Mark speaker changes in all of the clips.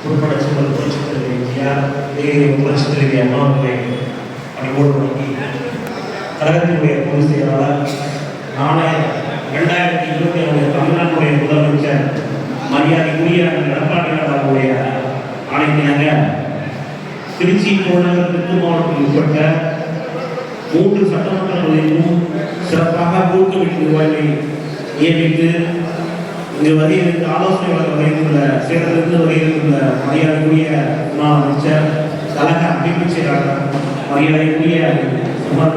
Speaker 1: உட்பட செல்வல் புரட்சித் தலைவர் எம்ஜிஆர் தேசிய புரட்சித் தலைவி அம்மா கழகத்தினுடைய பொதுச் செயலாளர் நாளை இரண்டாயிரத்தி இருபத்தி ஆறு தமிழ்நாட்டுடைய முதலமைச்சர் மரியாதைக்குரிய எடப்பாடி அவருடைய ஆணைக்கிணங்க திருச்சி புறநகர் தெற்கு மாவட்டத்தில் உட்பட்ட மூன்று சட்டமன்ற தொகுதியிலும் சிறப்பாக ஊக்குவிக்கும் நிர்வாகிகளை நியமித்து இங்கு வருகின்ற ஆலோசனை வழங்க வருகின்ற சேலத்திலிருந்து வருகின்ற மரியாதைக்குரிய அமைச்சர் கழக அமைப்பு செயலாளர் மரியாதைக்குரிய சுமார்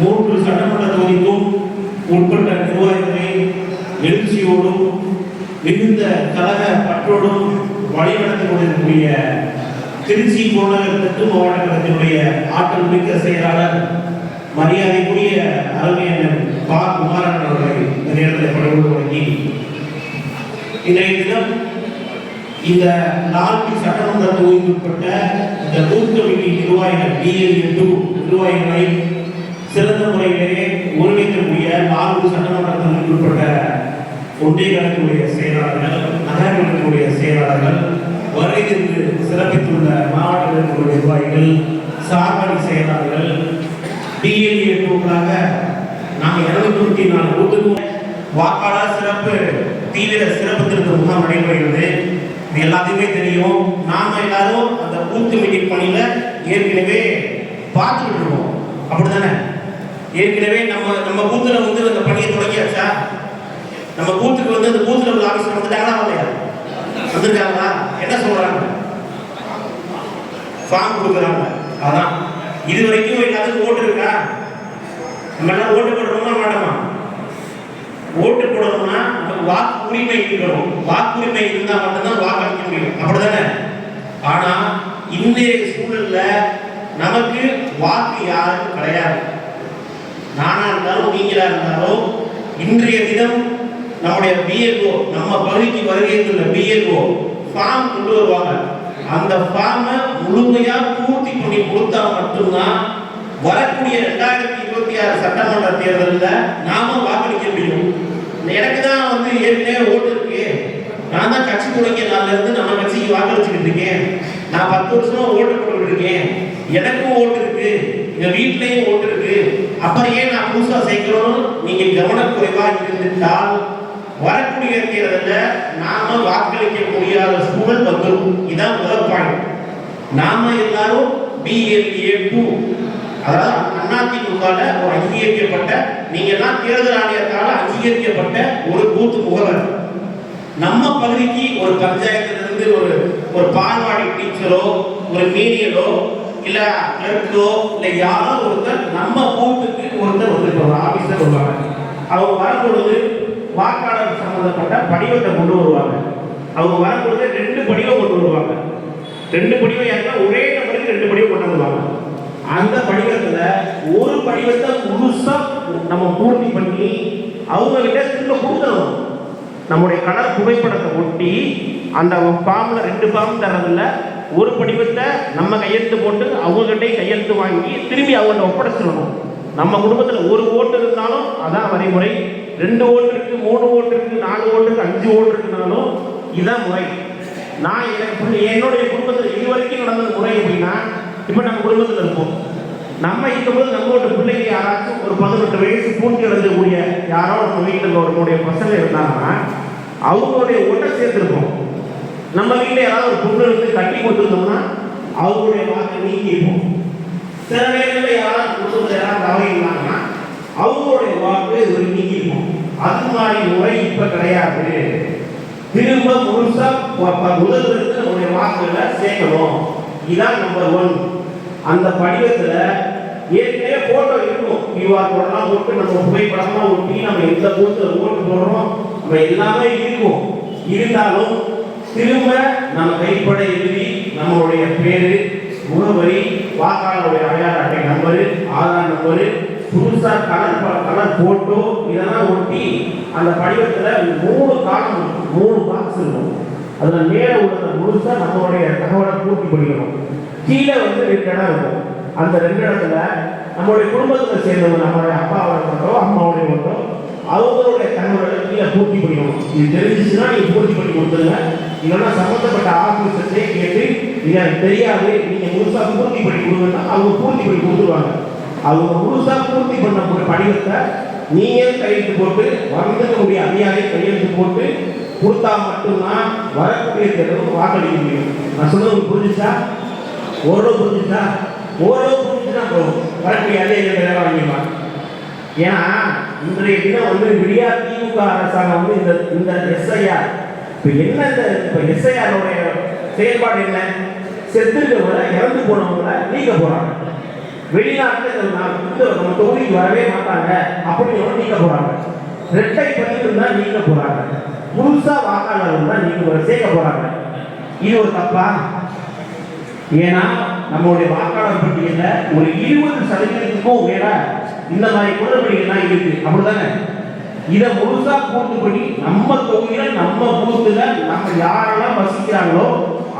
Speaker 1: மூன்று சட்டமன்ற தொகுதிக்கும் உட்பட்ட நிர்வாகிகளை எழுச்சியோடும் மிகுந்த கழக பற்றோடும் வழிநடத்தி கொண்டிருக்கக்கூடிய திருச்சி புறநகர் தெற்கு மாவட்ட கழகத்தினுடைய ஆற்றல் மிக்க செயலாளர் மரியாதைக்குரிய அருமையான இன்றைய தினம் இந்த நான்கு சட்டமன்ற தொகுதிக்குட்பட்ட இந்த பூத் கமிட்டி நிர்வாகிகள் பிஎல்ஏ டூ நிர்வாகிகளை சிறந்த முறையிலே ஒருங்கிணைக்கக்கூடிய நான்கு சட்டமன்ற தொகுதிக்குட்பட்ட ஒன்றிய கழகத்துடைய செயலாளர்கள் நகரங்களுடைய செயலாளர்கள் வருகைக்கு சிறப்பித்துள்ள மாவட்ட நிர்வாகிகள் சார்பணி செயலாளர்கள் பிஎல்ஏ டூக்காக நாங்கள் இருநூத்தி நாலு பூத்துக்கும் வாக்காளர் சிறப்பு தீவிர சிறப்பு திருத்த முகாம் நடைபெறுகிறது. இது எல்லாத்தையுமே தெரியும். நாம எல்லாரும் அந்த பூத்து மீட்டிங் பணியில ஏற்கனவே பார்த்துக்கிட்டு இருக்கோம் அப்படிதானே ஏற்கனவே நம்ம நம்ம பூத்துல வந்து அந்த பணியை தொடங்கியாச்சா? நம்ம பூத்துக்கு வந்து அந்த பூத்துல உள்ள ஆபீஸ் வந்துட்டாங்களா இல்லையா? வந்திருக்காங்களா? என்ன சொல்றாங்க? ஃபார்ம் கொடுக்குறாங்க. அதான். இது வரைக்கும் எல்லாத்துக்கும் ஓட்டு இருக்கா? நம்ம எல்லாம் ஓட்டு போடுறோமா மாட்டோமா? ஓட்டு போடணும்னா நமக்கு வாக்குரிமை இருக்கணும். வாக்குரிமை இருந்தா மட்டும்தான் வாக்களிக்க முடியும். அப்படிதானே? ஆனா இன்றைய சூழல்ல நமக்கு வாக்கு யாருக்கும் கிடையாது. நானா இருந்தாலும் நீங்களா இருந்தாலும் இன்றைய தினம் நம்முடைய பிஎல்ஓ நம்ம பகுதிக்கு வருகையில் பிஎல்ஓ ஃபார்ம் கொண்டு வருவாங்க. அந்த ஃபார்மை முழுமையா பூர்த்தி பண்ணி கொடுத்தா மட்டும்தான் வரக்கூடிய ரெண்டாயிரத்தி இருபத்தி ஆறு சட்டமன்ற தேர்தலில் நாம வாக்களிக்க முடியும். எனக்கு தான் வந்து ஏற்கனவே ஓட்டு இருக்கு. நான் தான் கட்சி தொடங்கிய நாள்ல இருந்து நம்ம கட்சிக்கு வாக்களிச்சுக்கிட்டு இருக்கேன். நான் பத்து வருஷமா ஓட்டு போட்டுக்கிட்டு இருக்கேன். எனக்கும் ஓட்டு இருக்கு. எங்க வீட்லயும் ஓட்டு இருக்கு. அப்புறம் ஏன் நான் புதுசா சேர்க்கணும் நீங்க கவனக்குறைவா இருந்துட்டால் வரக்கூடிய தேர்தலில் நாம வாக்களிக்க முடியாத சூழல் வந்துடும். இதான் முதல் பாயிண்ட் நாம எல்லாரும் பிஎல்ஏ டூ அதாவது அதிமுகல ஒரு அங்கீகரிக்கப்பட்ட நீங்க எல்லாம் தேர்தல் ஆணையத்தால அங்கீகரிக்கப்பட்ட ஒரு பூத் முகவர் நம்ம பகுதிக்கு ஒரு பஞ்சாயத்துல இருந்து ஒரு ஒரு பால்வாடி டீச்சரோ ஒரு மீடியலோ இல்ல கிளர்க்கோ இல்ல யாரோ ஒருத்தர் நம்ம பூத்துக்கு ஒருத்தர் வந்து வந்திருப்பாங்க ஆபீசர் வருவாங்க அவங்க வரும்பொழுது வாக்காளர் சம்பந்தப்பட்ட படிவத்தை கொண்டு வருவாங்க. அவங்க வரும்பொழுது ரெண்டு படிவம் கொண்டு வருவாங்க. ரெண்டு படிவம் ஏன்னா ஒரே நபருக்கு ரெண்டு படிவம் கொண்டு வருவாங்க. அந்த படிவத்துல ஒரு படிவத்தை முழுசா நம்ம பூர்த்தி பண்ணி அவங்க கிட்ட திரும்ப கொடுக்கணும் நம்முடைய கலர் புகைப்படத்தை ஒட்டி அந்த ஃபார்ம்ல ரெண்டு ஃபார்ம் தரதில்ல ஒரு படிவத்தை நம்ம கையெழுத்து போட்டு அவங்ககிட்டயும் கையெழுத்து வாங்கி திரும்பி அவங்கள்ட்ட ஒப்படைச்சிடணும். நம்ம குடும்பத்தில் ஒரு ஓட்டு இருந்தாலும் அதான் வரைமுறை. ரெண்டு ஓட்டு இருக்கு மூணு ஓட்டு இருக்கு நாலு ஓட்டு இருக்கு அஞ்சு ஓட்டு இருக்குனாலும் இதான் முறை. நான் எனக்கு என்னுடைய குடும்பத்தில் இது வரைக்கும் நடந்த முறை எப்படின்னா இப்போ நம்ம குடும்பத்தில் இருப்போம். நம்ம இருக்கும்போது நம்மளோட பிள்ளைங்க யாராச்சும் ஒரு பதினெட்டு வயசு பூண்டி எழுதக்கூடிய யாரோ நம்ம வீட்டில் ஒரு பசங்க இருந்தாங்கன்னா அவங்களுடைய ஒன்றை சேர்த்துருப்போம். நம்ம வீட்டில் யாராவது ஒரு பொண்ணு எடுத்து கட்டி கொடுத்துருந்தோம்னா அவங்களுடைய வாக்கை நீக்கிப்போம் சில நேரங்களில் யாராவது குடும்பத்தில் யாராவது தவறி அவங்களுடைய வாக்கு ஒரு நீக்கிப்போம் அது மாதிரி முறை இப்போ கிடையாது. திரும்ப முழுசாக ப- ப- முதல்ல இருந்து நம்முடைய வாக்குகளை சேர்க்கணும். இதான் நம்பர் ஒன் அந்த படிவத்தில் ஏற்கனவே போட்டோ இருக்கும். கியூஆர் கோடெல்லாம் போட்டு நம்ம புகைப்படம்லாம் ஒட்டி நம்ம எந்த பூத்தில் ஓட்டு போடுறோம் நம்ம எல்லாமே இருக்கும். இருந்தாலும் திரும்ப நம்ம கைப்பட எழுதி நம்மளுடைய பேரு முகவரி வாக்காளருடைய அடையாள அட்டை நம்பரு ஆதார் நம்பரு புதுசாக கலர் ப- கலர் போட்டோ இதெல்லாம் ஒட்டி அந்த படிவத்தில் மூணு காலம் மூணு பாக்ஸ் இருக்கும். அதில் மேலே உள்ளதை முழுசாக நம்மளுடைய தகவலை பூர்த்தி பண்ணிக்கணும். கீழே வந்து ரெண்டு இடம் இருக்கும். அந்த ரெண்டு இடத்துல நம்மளுடைய குடும்பத்தை சேர்ந்தவங்க நம்மளுடைய அப்பாவோட மட்டும் அம்மாவுடைய மட்டும் அவங்களுடைய தகவலை கீழே பூர்த்தி பண்ணிக்கணும். இது தெரிஞ்சிச்சுன்னா நீங்கள் பூர்த்தி பண்ணி கொடுத்துருங்க. இல்லைன்னா சம்மந்தப்பட்ட ஆஃபீஸர்ஸே கேட்டு இது எனக்கு தெரியாது நீங்கள் முழுசாக பூர்த்தி பண்ணி கொடுங்கன்னா அவங்க பூர்த்தி பண்ணி கொடுத்துருவாங்க. அவங்க முழுசாக பூர்த்தி பண்ண படிவத்தை நீங்க கையெழுத்து போட்டு வந்திருக்கக்கூடிய முடியாது. கொடுத்தா மட்டும்தான் வரக்கூடிய தேர்தல் வாக்களிக்க முடியும். நான் சொல்றது புரிஞ்சுச்சா? ஓரளவு புரிஞ்சுச்சா? ஓரளவு புரிஞ்சுச்சுன்னா போகும் வரக்கூடிய அதிகாரி வேலை வாங்கிடுவாங்க ஏன்னா இன்றைய தினம் வந்து விடியா திமுக அரசாங்கம் வந்து இந்த இந்த எஸ்ஐஆர் இப்போ என்ன இந்த இப்போ எஸ்ஐஆருடைய செயல்பாடு என்ன? செத்துருக்கவங்கள இறந்து போனவங்கள நீக்க போகிறாங்க வெளிநாட்டில் இந்த நம்ம தொகுதிக்கு வரவே மாட்டாங்க. அப்படின்னு நீக்க போகிறாங்க ரெட்டை பதிவு தான் நீங்க போறாங்க. முழுசா வாக்காளர்கள் தான் நீக்க சேர்க்க போறாங்க. இது ஒரு தப்பா? ஏன்னா நம்மளுடைய வாக்காளர் பட்டியல ஒரு இருபது சதவீதத்துக்கும் மேல இந்த மாதிரி குளறுபடிகள்லாம் இருக்கு. அப்படிதானே? இதை முழுசா பூர்த்தி பண்ணி நம்ம தொகுதியில நம்ம பூத்துல நம்ம யாரெல்லாம் வசிக்கிறாங்களோ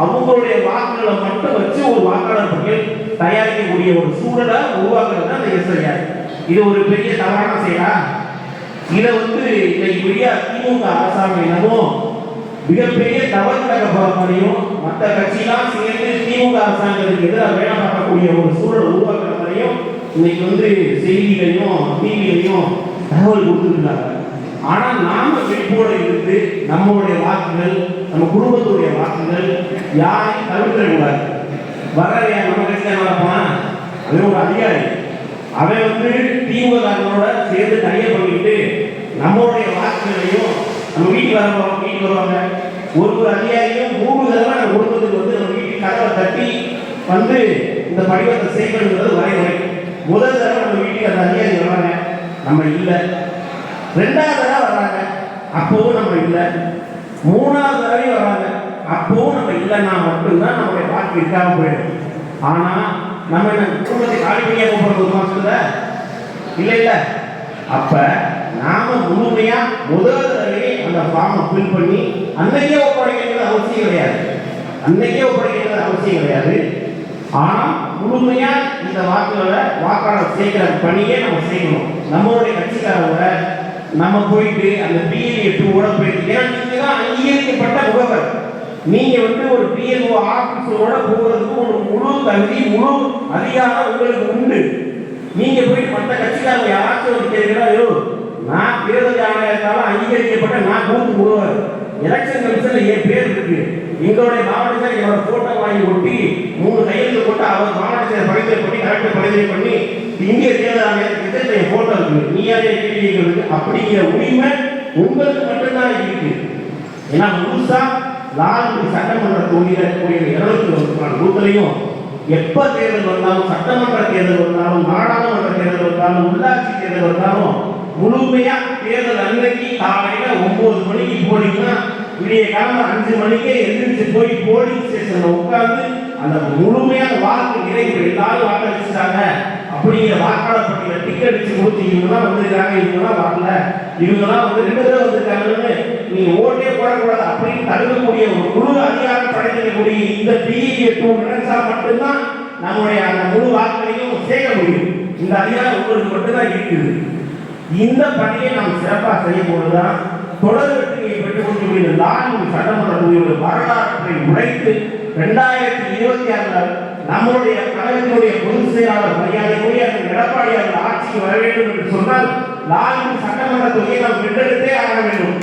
Speaker 1: அவங்களுடைய வாக்குகளை மட்டும் வச்சு ஒரு வாக்காளர் பட்டியல் தயாரிக்கக்கூடிய ஒரு சூழலை உருவாக்குறது தான் இந்த எஸ்ஐஆர் இது ஒரு பெரிய தவறான செயலா? இதை வந்து இன்னைக்கு பெரிய திமுக அரசாங்கம் மிகப்பெரிய தவறு நடக்க மாதிரியும் மற்ற கட்சியெல்லாம் சேர்ந்து திமுக அரசாங்கத்துக்கு எதிராக வேலை பார்க்கக்கூடிய ஒரு சூழல் உருவாக்குற மாதிரியும் இன்னைக்கு வந்து செய்திகளையும் டிவிலையும் தகவல் கொடுத்துருக்காங்க ஆனால் நாம விழிப்போடு இருந்து நம்மளுடைய வாக்குகள் நம்ம குடும்பத்துடைய வாக்குகள் யாரையும் தவிர்க்க கூடாது வர நம்ம கட்சியில் நடப்பான் அது ஒரு அதிகாரி. அவன் வந்து தீவிரவாதிகளோட சேர்ந்து கைய பண்ணிட்டு நம்மளுடைய வாக்குகளையும் நம்ம வீட்டுக்கு வர வீட்டுக்கு வருவாங்க. ஒரு ஒரு அதிகாரியும் மூணு தடவை நம்ம குடும்பத்துக்கு வந்து நம்ம வீட்டு கதவை தட்டி வந்து இந்த படிவத்தை செய்யணுங்கிறது வரைமுறை முதல் தடவை நம்ம வீட்டுக்கு அந்த அதிகாரி வர்றாங்க. நம்ம இல்லை. ரெண்டாவது தடவை வர்றாங்க. அப்போவும் நம்ம இல்லை. மூணாவது தடவை வர்றாங்க. அப்போவும் நம்ம இல்லைன்னா மட்டும்தான் நம்மளுடைய வாக்கு இருக்காம போயிடும். ஆனால் நம்ம என்ன குடும்பத்தை காலி பண்ணியா போகிறது மாசத்துல? இல்லை இல்லை அப்ப நாம முழுமையா முதல் தடவை அந்த ஃபார்மை ஃபில் பண்ணி அன்னைக்கே ஒப்படைக்கிறது அவசியம் கிடையாது. அன்னைக்கே ஒப்படைக்கிறது அவசியம் கிடையாது. ஆனால் முழுமையா இந்த வாக்குகளை வாக்காளர் சேர்க்கிற பணியே நம்ம செய்யணும். நம்மளுடைய கட்சிக்காரங்க நம்ம போயிட்டு அந்த பிஎல்ஏ டூவோட போயிட்டு ஏன்னா நீங்க தான் அங்கீகரிக்கப்பட்ட முகவர். நீங்க வந்து ஒரு பிஎல்ஓ ஆபீஸரோட போகிறதுக்கு ஒரு முழு தகுதி முழு அதிகாரம் உங்களுக்கு உண்டு. நீங்க போய் மற்ற கட்சிக்காரங்க யாராச்சும் ஒரு கேட்கிறா ஐயோ நான் தேர்தல் ஆணையத்தால அங்கீகரிக்கப்பட்ட நான் பூத்து முழுவர் எலெக்ஷன் கமிஷன்ல என் பேர் இருக்கு. எங்களுடைய மாவட்டத்தில் என்னோட போட்டோ வாங்கி ஒட்டி மூணு கையெழுத்து போட்டு அவர் மாவட்டத்தை பரிந்துரை பண்ணி கரெக்டாக பரிந்துரை பண்ணி இந்திய தேர்தல் ஆணையத்துக்கு என் போட்டோ இருக்கு? நீ யாரே கேள்வி அப்படிங்கிற உரிமை உங்களுக்கு மட்டும்தான் இருக்கு. ஏன்னா முழுசா நான்கு சட்டமன்ற தொகுதியில் இருநூத்தி ஒன்று பூத்திலையும் எப்ப தேர்தல் வந்தாலும் சட்டமன்ற தேர்தல் வந்தாலும் நாடாளுமன்ற தேர்தல் வந்தாலும் உள்ளாட்சி தேர்தல் வந்தாலும் முழுமையா தேர்தல் அன்னைக்கு காலையில ஒன்பது மணிக்கு போனீங்கன்னா விடிய காலம் அஞ்சு மணிக்கே எந்திரிச்சு போய் போலிங் ஸ்டேஷன்ல உட்கார்ந்து அந்த முழுமையான வாக்கு நிறைவு எல்லாரும் வாக்களிச்சுட்டாங்க. அப்படிங்கிற வாக்காளர் பட்டியல டிக்கெட் அடிச்சு கொடுத்து இவங்கெல்லாம் வந்திருக்காங்க இவங்கெல்லாம் வரல. இவங்கெல்லாம் வந்து ரெண்டு பேரும் வந்திருக்காங்கன்னு நீங்க ஓட்டே போடக்கூடாது அப்படின்னு தடுக்க ஒரு முழு அதிகாரம் படைக்கக்கூடிய இந்த டிஏ டூ நினைச்சா மட்டும்தான் நம்முடைய அந்த முழு வாக்குகளையும் சேர்க்க முடியும். இந்த அதிகாரம் உங்களுக்கு மட்டும்தான் இருக்குது. இந்த பணியை நாம் சிறப்பாக செய்யும் பொழுதுதான் தொடர் வெற்றியை பெற்றுக் கொண்டிருக்கிற லால்குடி சட்டமன்ற தொகுதியோட வரலாற்றை உடைத்து ரெண்டாயிரத்தி இருபத்தி ஆறுல நம்முடைய கழகத்தினுடைய பொதுச் செயலாளர் மரியாதைக்குரிய அந்த எடப்பாடி அவர்கள் ஆட்சிக்கு வர வேண்டும் என்று சொன்னால் லால்குடி சட்டமன்ற தொகையை நாம் வென்றெடுத்தே ஆக வேண்டும்.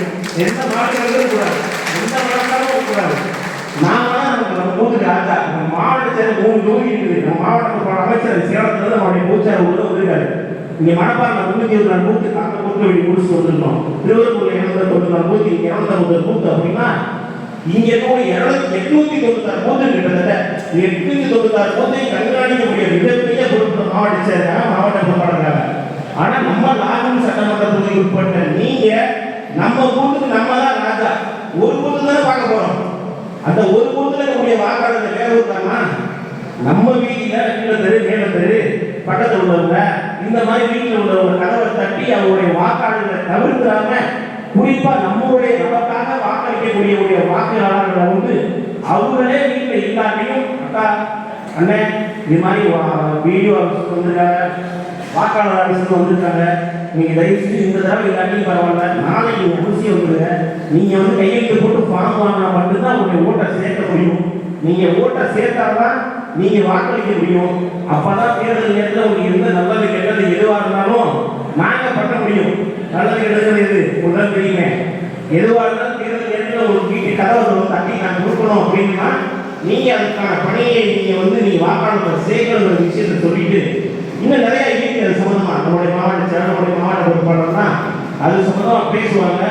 Speaker 1: எந்த மாநிலங்களும் கூடாது எந்த மாநிலமும் கூடாது நாம நம்ம பூத்துக்கு நம்ம மூணு நோய் இருக்குது. நம்ம மாவட்ட அமைச்சர் சேலத்துல இருந்து நம்முடைய உள்ள இருக்காரு இங்க மணப்பாறை முன்னூத்தி இருபத்தி நாலு பூத்து காக்க பூத்து வெளியே முடிச்சுட்டு வந்திருக்கோம். திருவள்ளூர்ல இருநூத்தி தொண்ணூத்தி நாலு அப்படின்னா இங்க இருக்கக்கூடிய இருநூத்தி எட்நூத்தி தொண்ணூத்தாறு பூத்து கிட்டத்தட்ட எட்நூத்தி தொண்ணூத்தாறு பூத்தையும் கண்காணிக்கக்கூடிய மிகப்பெரிய பொறுப்பு மாவட்ட சேர்க்காங்க மாவட்ட பொறுப்பாளர்கள் ஆனால் நம்ம லாகூர் சட்டமன்ற தொகுதிக்கு உட்பட்ட நீங்க நம்ம கூட்டுக்கு நம்ம தான் ராஜா. ஒரு பூத்து தானே பார்க்க போறோம். அந்த ஒரு கூட்டத்தில் இருக்கக்கூடிய வாக்காளர்கள் வேற ஊர்தாமா நம்ம வீதியில கீழே தெரு மேல தெரு பக்கத்துல உள்ளவங்க இந்த மாதிரி வீட்டில் உள்ளவங்க கதவை தட்டி அவருடைய வாக்காளர்களை தவிர்க்கிறாம குறிப்பா நம்மளுடைய நமக்காக வாக்களிக்கக்கூடிய வாக்காளர்களை வந்து அவங்களே வீட்டில் இல்லாமையும் அக்கா அண்ணே இது மாதிரி வீடியோ வந்திருக்காங்க. வாக்காளர் ஆஃபீஸுக்கு வந்திருக்காங்க. நீங்க தயவு செஞ்சு இந்த தடவை எல்லாத்தையும் பரவாயில்ல. நாளைக்கு நீங்க அவசியம் வந்துருங்க. நீங்க வந்து கையெழுத்து போட்டு ஃபார்ம் வாங்கினா மட்டும்தான் உங்களுடைய ஓட்டை சேர்க்க முடியும். நீங்க ஓட்டை சேர்த்தாதான் நீங்க வாக்களிக்க முடியும். அப்பதான் தேர்தல் நேரத்தில் உங்களுக்கு எந்த நல்லது கெட்டது எதுவாக இருந்தாலும் நாங்க பண்ண முடியும். நல்லது கெட்டது எது? முதல் தெரியுங்க எதுவாக இருந்தாலும் தேர்தல் நேரத்தில் ஒரு வீட்டு கதவை தட்டி நாங்கள் கொடுக்கணும் அப்படின்னா நீங்க அதுக்கான பணியை நீங்க வந்து நீங்கள் வாக்காளர்கள் சேர்க்கிற விஷயத்தை சொல்லிட்டு இன்னும் நிறைய இருக்கு அது சம்பந்தமா நம்மளுடைய மாவட்ட செயலருடைய மாவட்ட பொறுப்பாளர்னா அது சம்மந்தமாக பேசுவாங்க.